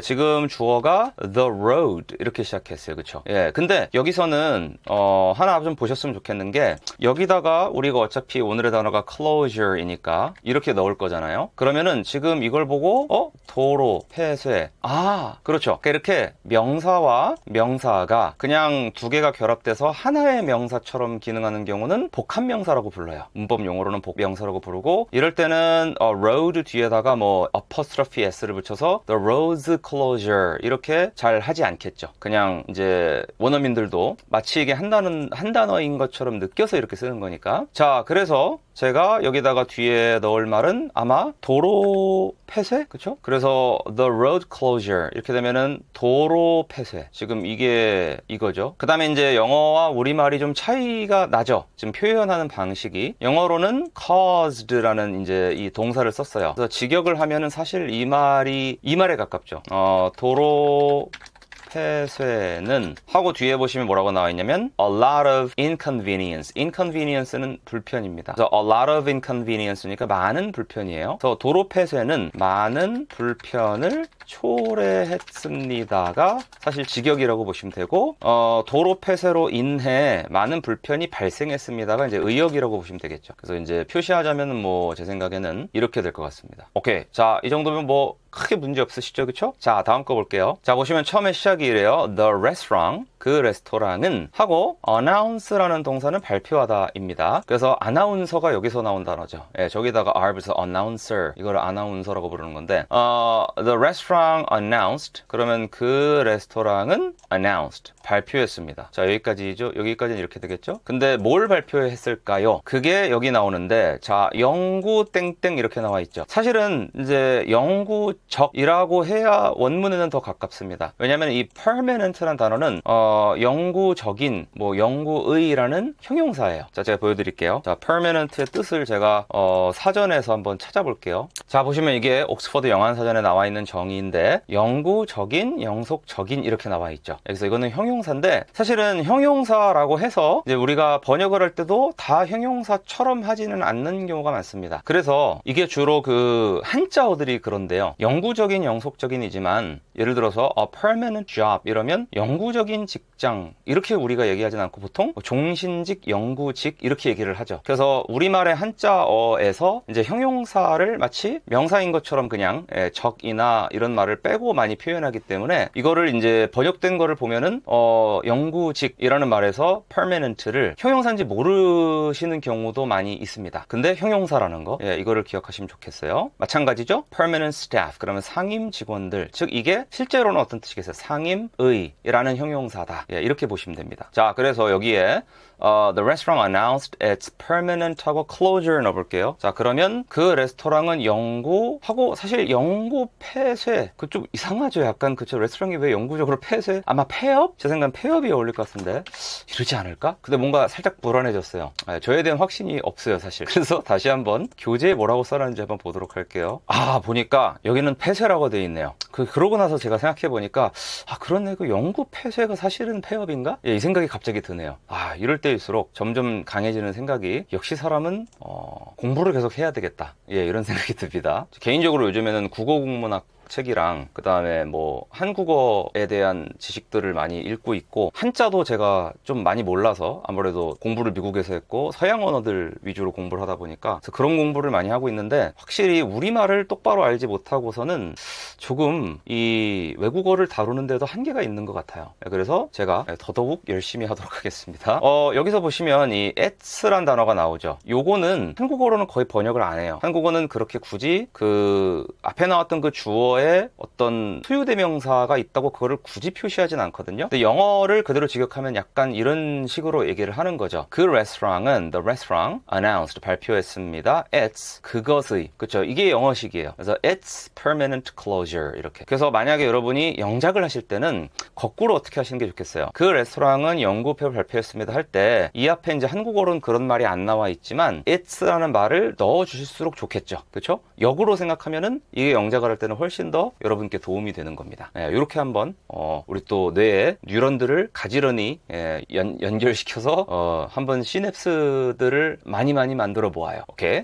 지금 주어가 the road 이렇게 시작했어요. 그쵸? 예. 근데 여기서는, 어, 하나 좀 보셨으면 좋겠는 게, 여기다가 우리가 어차피 오늘의 단어가 closure이니까 이렇게 넣을 거잖아요. 그러면은 지금 이걸 보고, 어? 도로, 폐쇄. 아, 그렇죠. 그러니까 이렇게 명사와 명사가 그냥 두 개가 결합돼서 하나의 명사처럼 기능하는 경우는 복합명사라고 불러요. 문법 용어로는 복명사라고 부르고, 이럴 때는, 어, road 뒤에다가 뭐, apostrophe s를 붙여서 the roads closure 이렇게 잘 하지 않겠죠. 그냥 이제 원어민들도 마치 이게 한 단어, 한 단어인 것처럼 느껴서 이렇게 쓰는 거니까. 자, 그래서 제가 여기다가 뒤에 넣을 말은 아마 도로 폐쇄? 그쵸? 그래서 the road closure 이렇게 되면은 도로 폐쇄. 지금 이게 이거죠. 그 다음에 이제 영어와 우리말이 좀 차이가 나죠. 지금 표현하는 방식이. 영어로는 caused라는 이제 이 동사를 썼어요. 그래서 직역을 하면은 사실 이 말이 이 말에 가깝죠. 어, 도로 폐쇄는 하고 뒤에 보시면 뭐라고 나와 있냐면 a lot of inconvenience. inconvenience는 불편입니다. 그래서 a lot of inconvenience니까 많은 불편이에요. 그래서 도로 폐쇄는 많은 불편을 초래했습니다가 사실 직역이라고 보시면 되고 어, 도로 폐쇄로 인해 많은 불편이 발생했습니다가 이제 의역이라고 보시면 되겠죠. 그래서 이제 표시하자면은 뭐제 생각에는 이렇게 될 것 같습니다. 오케이. 자, 이 정도면 뭐 크게 문제 없으시죠? 그쵸? 자, 다음 거 볼게요. 자, 보시면 처음에 시작이 이래요. The restaurant. 그 레스토랑은 하고 announce라는 동사는 발표하다 입니다. 그래서 아나운서가 여기서 나온 단어죠. 예, 저기다가 r 붙여서 announcer 이거를 아나운서라고 부르는 건데 어, the restaurant announced 그러면 그 레스토랑은 announced 발표했습니다. 자, 여기까지죠. 여기까지는 이렇게 되겠죠? 근데 뭘 발표했을까요? 그게 여기 나오는데 자, 영구 땡땡 이렇게 나와 있죠. 사실은 이제 영구 적이라고 해야 원문에는 더 가깝습니다. 왜냐하면 이 permanent라는 단어는 어, 영구적인 뭐 영구의라는 형용사예요. 자, 제가 보여드릴게요. 자, permanent의 뜻을 제가 어, 사전에서 한번 찾아볼게요. 자, 보시면 이게 옥스퍼드 영한 사전에 나와 있는 정의인데 영구적인, 영속적인 이렇게 나와 있죠. 그래서 이거는 형용사인데 사실은 형용사라고 해서 이제 우리가 번역을 할 때도 다 형용사처럼 하지는 않는 경우가 많습니다. 그래서 이게 주로 그 한자어들이 그런데요. 영 구적인, 영속적인이지만 예를 들어서 a permanent job 이러면 영구적인 직장 이렇게 우리가 얘기하진 않고 보통 뭐 종신직, 영구직 이렇게 얘기를 하죠. 그래서 우리말의 한자어에서 이제 형용사를 마치 명사인 것처럼 그냥 예, 적이나 이런 말을 빼고 많이 표현하기 때문에 이거를 이제 번역된 거를 보면은 어, 영구직이라는 말에서 permanent를 형용사인지 모르시는 경우도 많이 있습니다. 근데 형용사라는 거 예, 이거를 기억하시면 좋겠어요. 마찬가지죠. permanent staff 그러면 상임 직원들 즉 이게 실제로는 어떤 뜻이겠어요? 상임의라는 형용사다. 예, 이렇게 보시면 됩니다. 자, 그래서 여기에 어, the restaurant announced its permanent 하고 closure 넣어볼게요. 자, 그러면 그 레스토랑은 영구하고 사실 영구 폐쇄 그 좀 이상하죠. 약간 그쵸 레스토랑이 왜 영구적으로 폐쇄? 아마 폐업? 제 생각엔 폐업이 어울릴 것 같은데 이러지 않을까? 근데 뭔가 살짝 불안해졌어요. 아, 저에 대한 확신이 없어요, 사실. 그래서 다시 한번 교재에 뭐라고 써놨는지 한번 보도록 할게요. 아, 보니까 여기는 폐쇄라고 돼 있네요. 그 그러고 나서 제가 생각해 보니까 아, 그렇네. 그 영구 폐쇄가 사실은 폐업인가? 예, 이 생각이 갑자기 드네요. 아, 이럴 때일수록 점점 강해지는 생각이 역시 사람은 어, 공부를 계속 해야 되겠다. 예, 이런 생각이 듭니다. 개인적으로 요즘에는 국어 국문학 책이랑 그 다음에 뭐 한국어에 대한 지식들을 많이 읽고 있고 한자도 제가 좀 많이 몰라서 아무래도 공부를 미국에서 했고 서양 언어들 위주로 공부를 하다 보니까 그런 공부를 많이 하고 있는데 확실히 우리말을 똑바로 알지 못하고서는 조금 이 외국어를 다루는데도 한계가 있는 것 같아요. 그래서 제가 더더욱 열심히 하도록 하겠습니다. 어, 여기서 보시면 이 at란 단어가 나오죠. 요거는 한국어로는 거의 번역을 안 해요. 한국어는 그렇게 굳이 그 앞에 나왔던 그 주어 에 어떤 소유 대명사가 있다고 그거를 굳이 표시하진 않거든요. 근데 영어를 그대로 직역하면 약간 이런 식으로 얘기를 하는 거죠. 그 레스토랑은 the restaurant announced 발표했습니다. It's 그것의 그렇죠. 이게 영어식이에요. 그래서 it's permanent closure 이렇게. 그래서 만약에 여러분이 영작을 하실 때는 거꾸로 어떻게 하시는 게 좋겠어요. 그 레스토랑은 영구 폐업 발표했습니다 할 때 이 앞에 이제 한국어로는 그런 말이 안 나와 있지만 it's라는 말을 넣어 주실수록 좋겠죠. 그렇죠? 역으로 생각하면은 이게 영작을 할 때는 훨씬 더 여러분께 도움이 되는 겁니다. 예, 이렇게 한번 어, 우리 또 뇌에 뉴런들을 가지런히 예, 연, 연결시켜서 어, 한번 시냅스들을 많이 많이 만들어 보아요. 오케이.